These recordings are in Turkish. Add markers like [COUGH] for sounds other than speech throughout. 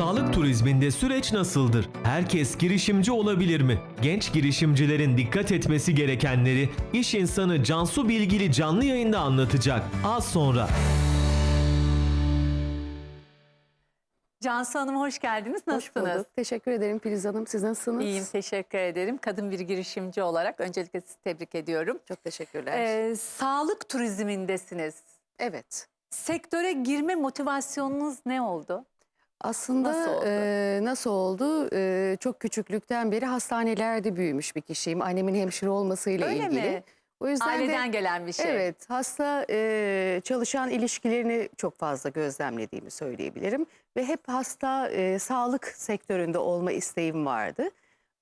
Sağlık turizminde süreç nasıldır? Herkes girişimci olabilir mi? Genç girişimcilerin dikkat etmesi gerekenleri iş insanı Cansu Bilgili canlı yayında anlatacak. Az sonra. Cansu Hanım hoş geldiniz. Hoş Nasılsınız? bulduk. Teşekkür ederim Filiz Hanım. Siz nasılsınız? İyiyim, teşekkür ederim. Kadın bir girişimci olarak öncelikle sizi tebrik ediyorum. Çok teşekkürler. Ee, sağlık turizmindesiniz. evet. Sektöre girme motivasyonunuz ne oldu? Aslında Nasıl oldu? e, nasıl oldu? E, çok küçüklükten beri hastanelerde büyümüş bir kişiyim. Annemin hemşire olmasıyla Öyle ilgili. mi? O yüzden Aileden de gelen bir şey. evet hasta e, çalışan ilişkilerini çok fazla gözlemlediğimi söyleyebilirim. Ve hep hasta e, sağlık sektöründe olma isteğim vardı.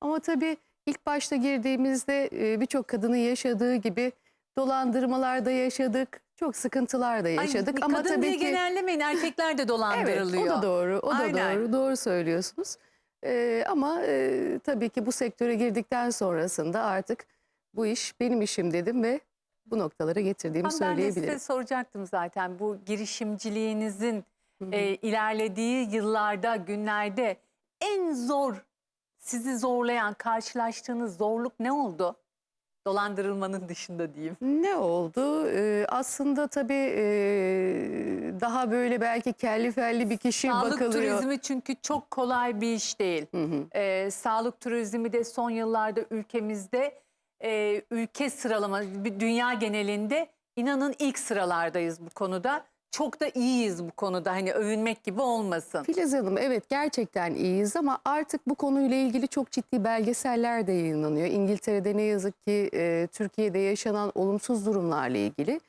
Ama tabii ilk başta girdiğimizde e, birçok kadının yaşadığı gibi dolandırmalarda yaşadık. Çok sıkıntılar da Ay, yaşadık. bir Ama kadın tabii diye ki genellemeyin erkekler de dolandırılıyor. Evet, o da doğru. O da Aynen. doğru. Doğru söylüyorsunuz. Ee, ama e, tabii ki bu sektöre girdikten sonrasında artık bu iş benim işim dedim ve bu noktalara getirdiğimi Tam ben de söyleyebilirim. size soracaktım zaten bu girişimciliğinizin Hı hı. e, ilerlediği yıllarda, günlerde en zor, sizi zorlayan, karşılaştığınız zorluk ne oldu? Dolandırılmanın dışında diyeyim. Ne oldu? Ee, aslında tabii e, daha böyle belki kelli felli bir kişi Sağlık bakılıyor. turizmi çünkü çok kolay bir iş değil. Hı hı. Ee, sağlık turizmi de son yıllarda ülkemizde e, ülke sıralama, dünya genelinde inanın ilk sıralardayız bu konuda. Çok da iyiyiz bu konuda hani övünmek gibi olmasın. Filiz Hanım evet gerçekten iyiyiz ama artık bu konuyla ilgili çok ciddi belgeseller de yayınlanıyor. İngiltere'de ne yazık ki e, Türkiye'de yaşanan olumsuz durumlarla ilgili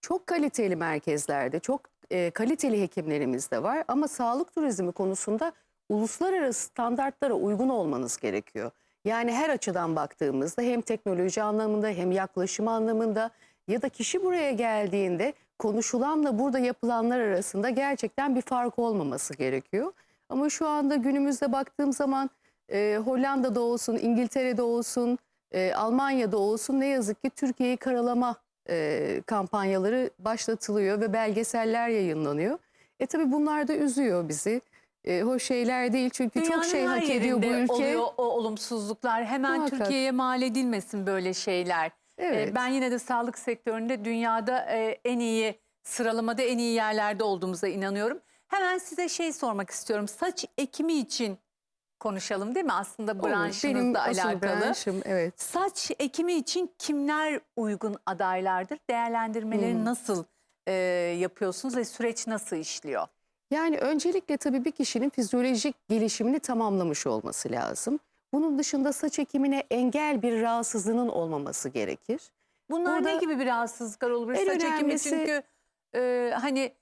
çok kaliteli merkezlerde, çok e, kaliteli hekimlerimiz de var. Ama sağlık turizmi konusunda uluslararası standartlara uygun olmanız gerekiyor. Yani her açıdan baktığımızda hem teknoloji anlamında hem yaklaşım anlamında ya da kişi buraya geldiğinde konuşulanla burada yapılanlar arasında gerçekten bir fark olmaması gerekiyor. Ama şu anda günümüzde baktığım zaman e, Hollanda'da olsun, İngiltere'de olsun, e, Almanya'da olsun ne yazık ki Türkiye'yi karalama e, kampanyaları başlatılıyor ve belgeseller yayınlanıyor. E tabii bunlar da üzüyor bizi. E, hoş şeyler değil çünkü Dünyanın çok şey her hak ediyor bu yerinde ülke. oluyor o olumsuzluklar. Hemen. Türkiye'ye mal edilmesin böyle şeyler. Evet. Ben yine de sağlık sektöründe dünyada e, en iyi sıralamada en iyi yerlerde olduğumuza inanıyorum. Hemen size şey sormak istiyorum. Saç ekimi için konuşalım değil mi? Aslında branşınızla alakalı. branşım, evet. Saç ekimi için kimler uygun adaylardır? Değerlendirmeleri Hmm. nasıl e, yapıyorsunuz ve süreç nasıl işliyor? Yani öncelikle tabii bir kişinin fizyolojik gelişimini tamamlamış olması lazım. Bunun dışında saç ekimine engel bir rahatsızlığının olmaması gerekir. Bunlar ne Burada gibi bir rahatsızlıklar olabilir? en Saç ekimi çünkü e, hani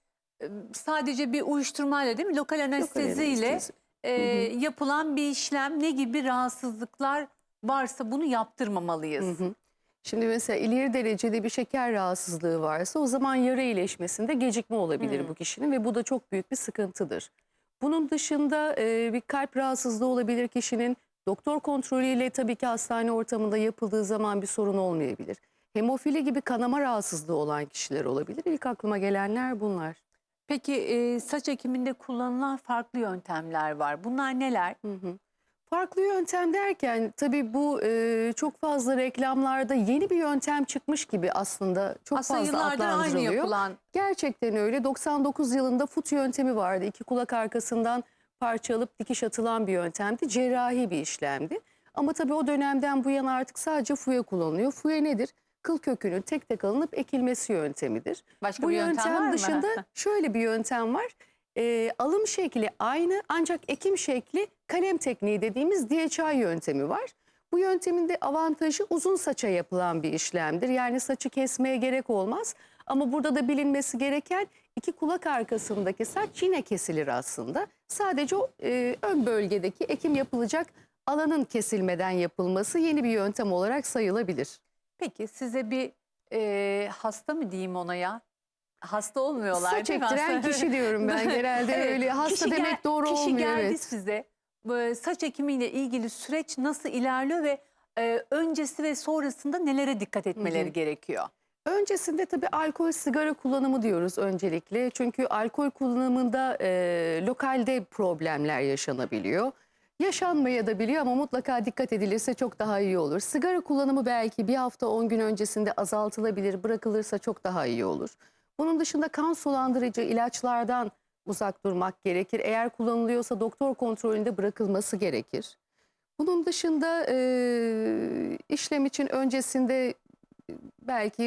e, sadece bir uyuşturmayla değil mi? Lokal anesteziyle anestezi. e, Hı yapılan bir işlem ne gibi rahatsızlıklar varsa bunu yaptırmamalıyız. Hı hı. Şimdi mesela ileri derecede bir şeker rahatsızlığı varsa o zaman yara iyileşmesinde gecikme olabilir Hmm. bu kişinin ve bu da çok büyük bir sıkıntıdır. Bunun dışında e, bir kalp rahatsızlığı olabilir kişinin. Doktor kontrolüyle tabii ki hastane ortamında yapıldığı zaman bir sorun olmayabilir. Hemofili gibi kanama rahatsızlığı olan kişiler olabilir. İlk aklıma gelenler bunlar. Peki e, saç ekiminde kullanılan farklı yöntemler var. Bunlar neler? Hı hı. Farklı yöntem derken tabii bu e, çok fazla reklamlarda yeni bir yöntem çıkmış gibi aslında çok Aslında fazla yıllardır aynı adlandırılıyor. yapılan Gerçekten öyle. 99 yılında fut yöntemi vardı. İki kulak arkasından parça alıp dikiş atılan bir yöntemdi. Cerrahi bir işlemdi. Ama tabii o dönemden bu yana artık sadece fuya kullanılıyor. Fuya nedir? Kıl kökünün tek tek alınıp ekilmesi yöntemidir. başka Bu bir yöntem, yöntem var mı? dışında [LAUGHS] şöyle bir yöntem var. Ee, alım şekli aynı ancak ekim şekli kalem tekniği dediğimiz DHI yöntemi var. Bu yöntemin de avantajı uzun saça yapılan bir işlemdir. Yani saçı kesmeye gerek olmaz. Ama burada da bilinmesi gereken iki kulak arkasındaki saç yine kesilir aslında. Sadece e, ön bölgedeki ekim yapılacak alanın kesilmeden yapılması yeni bir yöntem olarak sayılabilir. Peki size bir e, hasta mı diyeyim ona ya? Hasta olmuyorlar Saç değil mi? ektiren [LAUGHS] kişi diyorum ben genelde Evet, öyle. Hasta kişi gel- demek doğru kişi olmuyor. geldi evet. size saç ekimiyle ilgili süreç nasıl ilerliyor ve e, öncesi ve sonrasında nelere dikkat etmeleri Hı hı. gerekiyor? Öncesinde tabii alkol, sigara kullanımı diyoruz öncelikle. Çünkü alkol kullanımında e, lokalde problemler yaşanabiliyor. Yaşanmaya da biliyor ama mutlaka dikkat edilirse çok daha iyi olur. Sigara kullanımı belki bir hafta 10 gün öncesinde azaltılabilir, bırakılırsa çok daha iyi olur. Bunun dışında kan sulandırıcı ilaçlardan uzak durmak gerekir. Eğer kullanılıyorsa doktor kontrolünde bırakılması gerekir. Bunun dışında e, işlem için öncesinde belki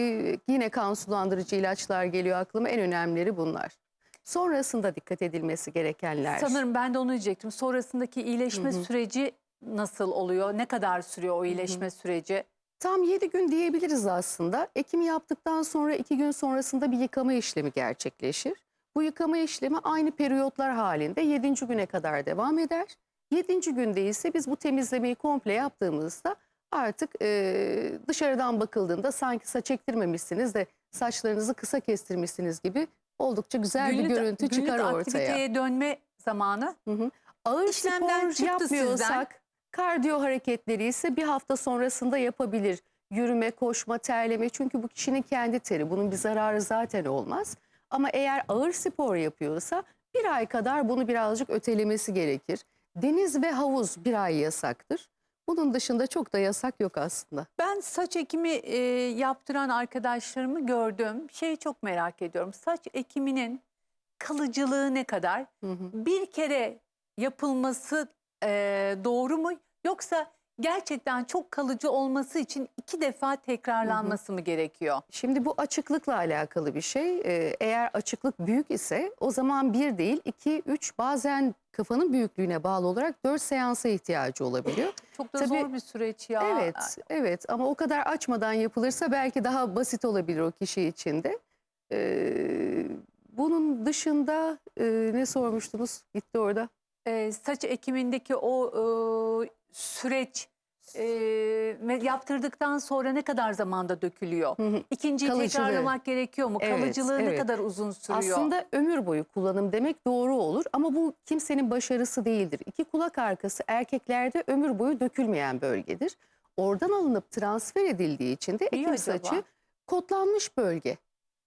yine kan sulandırıcı ilaçlar geliyor aklıma. En önemlileri bunlar. Sonrasında dikkat edilmesi gerekenler. Sanırım ben de onu diyecektim. Sonrasındaki iyileşme süreci nasıl oluyor? Ne kadar sürüyor o iyileşme süreci? Tam 7 gün diyebiliriz aslında. Ekimi yaptıktan sonra 2 gün sonrasında bir yıkama işlemi gerçekleşir. Bu yıkama işlemi aynı periyotlar halinde 7. güne kadar devam eder. 7. günde ise biz bu temizlemeyi komple yaptığımızda artık e, dışarıdan bakıldığında sanki saç ektirmemişsiniz de saçlarınızı kısa kestirmişsiniz gibi oldukça güzel bir görüntü günlük çıkar ortaya. aktiviteye dönme zamanı. Hı hı. Ağır İşlemden spor yapmıyorsak kardiyo hareketleri ise bir hafta sonrasında yapabilir. Yürüme, koşma, terleme çünkü bu kişinin kendi teri. Bunun bir zararı zaten olmaz. Ama eğer ağır spor yapıyorsa bir ay kadar bunu birazcık ötelemesi gerekir. Deniz ve havuz bir ay yasaktır. Bunun dışında çok da yasak yok aslında. Ben saç ekimi e, yaptıran arkadaşlarımı gördüm. Şeyi çok merak ediyorum. Saç ekiminin kalıcılığı ne kadar? Hı hı. Bir kere yapılması e, doğru mu? Yoksa gerçekten çok kalıcı olması için iki defa tekrarlanması mı gerekiyor? Şimdi bu açıklıkla alakalı bir şey. Ee, eğer açıklık büyük ise o zaman bir değil, iki, üç bazen kafanın büyüklüğüne bağlı olarak dört seansa ihtiyacı olabiliyor. [LAUGHS] Çok da Tabii- zor bir süreç ya. Evet, evet ama o kadar açmadan yapılırsa belki daha basit olabilir o kişi için de. Ee, bunun dışında e, ne sormuştunuz? Gitti orada. E, saç ekimindeki o e, süreç e, yaptırdıktan sonra ne kadar zamanda dökülüyor? Hı hı. İkinciyi Kalıcılığı. tekrarlamak gerekiyor mu? Evet, Kalıcılığı ne evet. kadar uzun sürüyor? Aslında ömür boyu kullanım demek doğru olur ama bu kimsenin başarısı değildir. İki kulak arkası erkeklerde ömür boyu dökülmeyen bölgedir. Oradan alınıp transfer edildiği için de ekim saçı kodlanmış bölge.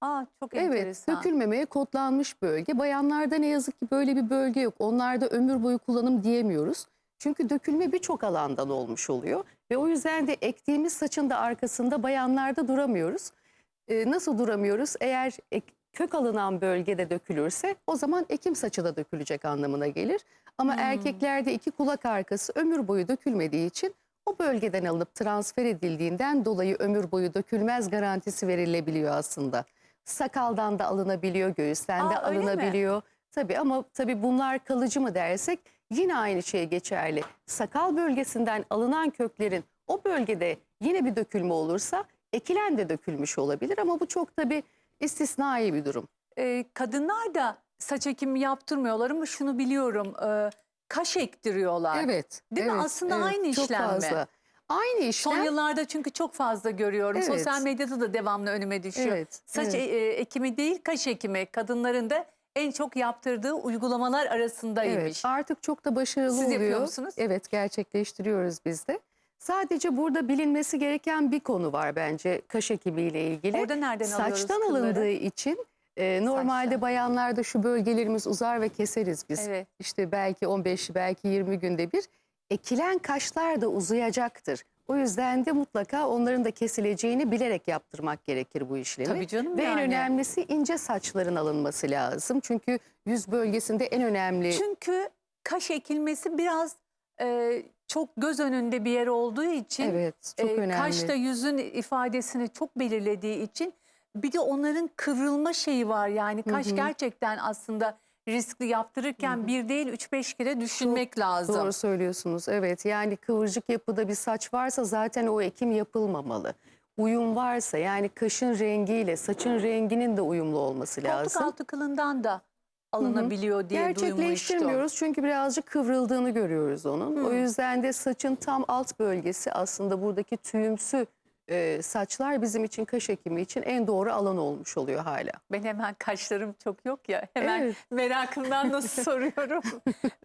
Aa, çok Evet, enteresan. dökülmemeye kodlanmış bölge. Bayanlarda ne yazık ki böyle bir bölge yok. Onlarda ömür boyu kullanım diyemiyoruz. Çünkü dökülme birçok alandan olmuş oluyor. Ve o yüzden de ektiğimiz saçın da arkasında bayanlarda duramıyoruz. Ee, nasıl duramıyoruz? Eğer ek- kök alınan bölgede dökülürse o zaman ekim saçı da dökülecek anlamına gelir. Ama Hmm. erkeklerde iki kulak arkası ömür boyu dökülmediği için o bölgeden alınıp transfer edildiğinden dolayı ömür boyu dökülmez garantisi verilebiliyor aslında. Sakaldan da alınabiliyor, göğüsten de Aa, mi? alınabiliyor. Tabii ama tabii bunlar kalıcı mı dersek yine aynı şey geçerli. Sakal bölgesinden alınan köklerin o bölgede yine bir dökülme olursa ekilen de dökülmüş olabilir ama bu çok tabii istisnai bir durum. Ee, kadınlar da saç ekimi yaptırmıyorlar ama şunu biliyorum. e, kaş ektiriyorlar. Evet. Değil mi? evet, Aslında evet, aynı çok işlem mi? fazla. Aynı işlem. Son yıllarda çünkü çok fazla görüyorum. Evet. Sosyal medyada da devamlı önüme düşüyor. Evet, Saç evet. e, ekimi değil kaş ekimi kadınların da en çok yaptırdığı uygulamalar arasındaymış. Evet, artık çok da başarılı Siz oluyor. yapıyor musunuz? Evet, gerçekleştiriyoruz biz de. Sadece burada bilinmesi gereken bir konu var bence kaş ekimiyle ilgili. Orada nereden alıyoruz Saçtan kılları? alındığı için e, normalde Saçtan. bayanlarda şu bölgelerimiz uzar ve keseriz biz. Evet. İşte belki 15 belki 20 günde bir. Ekilen kaşlar da uzayacaktır. O yüzden de mutlaka onların da kesileceğini bilerek yaptırmak gerekir bu işlemi. Tabii canım Ve yani. en önemlisi ince saçların alınması lazım. Çünkü yüz bölgesinde en önemli Çünkü kaş ekilmesi biraz e, çok göz önünde bir yer olduğu için Evet, çok e, önemli. kaş da yüzün ifadesini çok belirlediği için bir de onların kıvrılma şeyi var. Yani kaş hı. gerçekten aslında riskli yaptırırken bir değil 3-5 kere düşünmek lazım. Doğru söylüyorsunuz. Evet yani kıvırcık yapıda bir saç varsa zaten o ekim yapılmamalı. Uyum varsa yani kaşın rengiyle saçın renginin de uyumlu olması Koltuk lazım. altı kılından da alınabiliyor diye duymuştum. Gerçekleştirmiyoruz çünkü birazcık kıvrıldığını görüyoruz onun. O yüzden de saçın tam alt bölgesi aslında buradaki tüyümsü e, saçlar bizim için kaş ekimi için en doğru alan olmuş oluyor hala. Ben hemen kaşlarım çok yok ya. Hemen Evet. [LAUGHS] merakımdan nasıl soruyorum.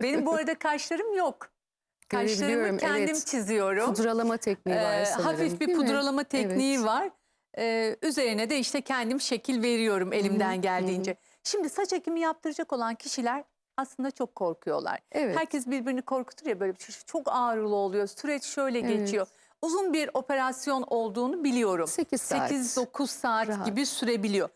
Benim bu arada kaşlarım yok. Kaşlarımı kendim evet. çiziyorum. Pudralama tekniği var Ee, sanırım. hafif bir değil mi? pudralama tekniği Evet. var. Ee, üzerine de işte kendim şekil veriyorum elimden hı, geldiğince. Şimdi saç ekimi yaptıracak olan kişiler aslında çok korkuyorlar. Evet. Herkes birbirini korkutur ya böyle şey. Çok ağrılı oluyor. Süreç şöyle Evet. geçiyor. Uzun bir operasyon olduğunu biliyorum. 8 saat. 8-9 saat Rahat. gibi sürebiliyor.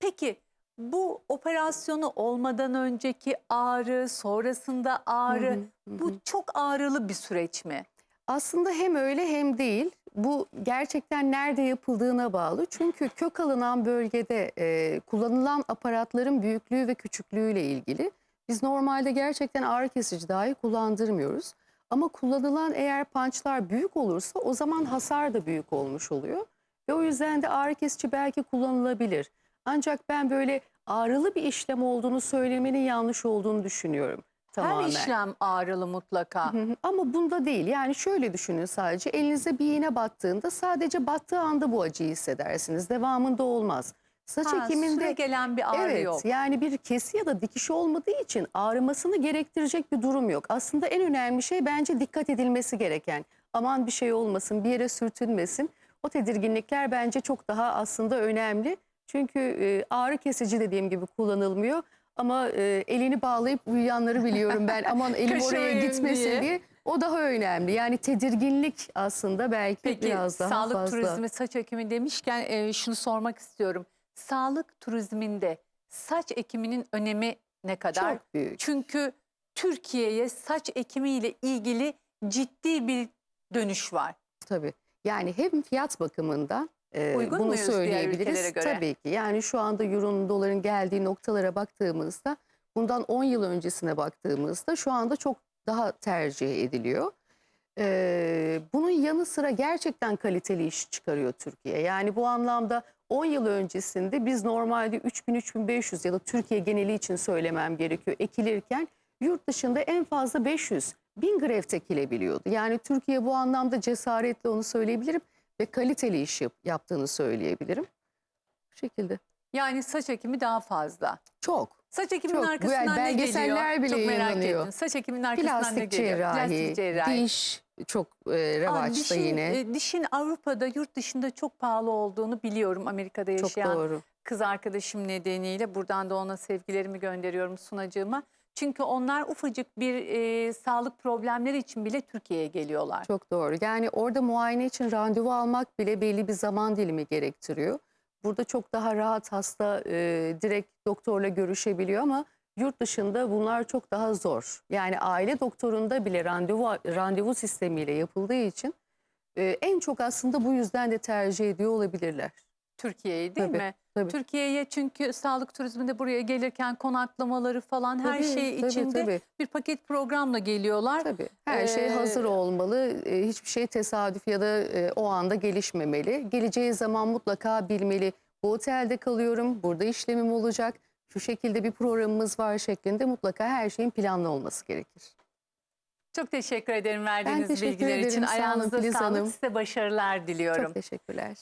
Peki bu operasyonu olmadan önceki ağrı, sonrasında ağrı Hı hı, hı bu çok ağrılı bir süreç mi? Aslında hem öyle hem değil. Bu gerçekten nerede yapıldığına bağlı. Çünkü kök alınan bölgede e, kullanılan aparatların büyüklüğü ve küçüklüğüyle ilgili. Biz normalde gerçekten ağrı kesici dahi kullandırmıyoruz. Ama kullanılan eğer pançlar büyük olursa o zaman hasar da büyük olmuş oluyor. Ve o yüzden de ağrı kesici belki kullanılabilir. Ancak ben böyle ağrılı bir işlem olduğunu söylemenin yanlış olduğunu düşünüyorum. Tamamen. Her işlem ağrılı mutlaka. Hı hı. Ama bunda değil. Yani şöyle düşünün sadece. Elinize bir iğne battığında sadece battığı anda bu acıyı hissedersiniz. Devamında olmaz. Saç Ha, ekiminde gelen bir ağrı evet yok. yani bir kesi ya da dikiş olmadığı için ağrımasını gerektirecek bir durum yok. Aslında en önemli şey bence dikkat edilmesi gereken. Aman bir şey olmasın, bir yere sürtünmesin. O tedirginlikler bence çok daha aslında önemli. Çünkü e, ağrı kesici dediğim gibi kullanılmıyor. Ama e, elini bağlayıp uyuyanları biliyorum ben. Aman [LAUGHS] elim oraya gitmesin diye. diye. O daha önemli. Yani tedirginlik aslında belki Peki biraz daha sağlık fazla. turizmi saç ekimi demişken e, şunu sormak istiyorum. Sağlık turizminde saç ekiminin önemi ne kadar? çok büyük. Çünkü Türkiye'ye saç ekimiyle ilgili ciddi bir dönüş var. Tabii. Yani hem fiyat bakımından e, Uygun bunu söyleyebiliriz. Tabii ki. Yani şu anda euronun doların geldiği noktalara baktığımızda bundan 10 yıl öncesine baktığımızda şu anda çok daha tercih ediliyor. E, bunun yanı sıra gerçekten kaliteli iş çıkarıyor Türkiye. Yani bu anlamda 10 yıl öncesinde biz normalde 3000-3500 ya da Türkiye geneli için söylemem gerekiyor ekilirken yurt dışında en fazla 500 bin greft ekilebiliyordu. Yani Türkiye bu anlamda cesaretle onu söyleyebilirim ve kaliteli iş yap- yaptığını söyleyebilirim. Bu şekilde. Yani saç ekimi daha fazla. Çok. Saç ekiminin Çok. arkasından Böyle ne geliyor? belgeseller bile Çok merak yayınlanıyor. ettim. Saç ekiminin arkasından ne Plastik geliyor? cerrahi. diş çok e, revaçta dişin, yine. e, dişin Avrupa'da yurt dışında çok pahalı olduğunu biliyorum Amerika'da çok yaşayan doğru. kız arkadaşım nedeniyle buradan da ona sevgilerimi gönderiyorum sunacığıma. Çünkü onlar ufacık bir e, sağlık problemleri için bile Türkiye'ye geliyorlar. Çok doğru. Yani orada muayene için randevu almak bile belli bir zaman dilimi gerektiriyor. Burada çok daha rahat hasta e, direkt doktorla görüşebiliyor ama yurt dışında bunlar çok daha zor. Yani aile doktorunda bile randevu randevu sistemiyle yapıldığı için e, en çok aslında bu yüzden de tercih ediyor olabilirler. Türkiye'yi değil Tabii, mi? tabii. Türkiye'ye çünkü sağlık turizminde buraya gelirken konaklamaları falan her Tabii, şey tabii, içinde tabii. bir paket programla geliyorlar. Tabii. Her şey Ee, hazır olmalı. E, Hiçbir şey tesadüf ya da e, o anda gelişmemeli. Geleceği zaman mutlaka bilmeli. Bu otelde kalıyorum, burada işlemim olacak. Şu şekilde bir programımız var şeklinde mutlaka her şeyin planlı olması gerekir. Çok teşekkür ederim verdiğiniz teşekkür bilgiler için. ederim. Sağ olun Ayağınıza sağlık. Hanım. Size başarılar diliyorum. Çok teşekkürler.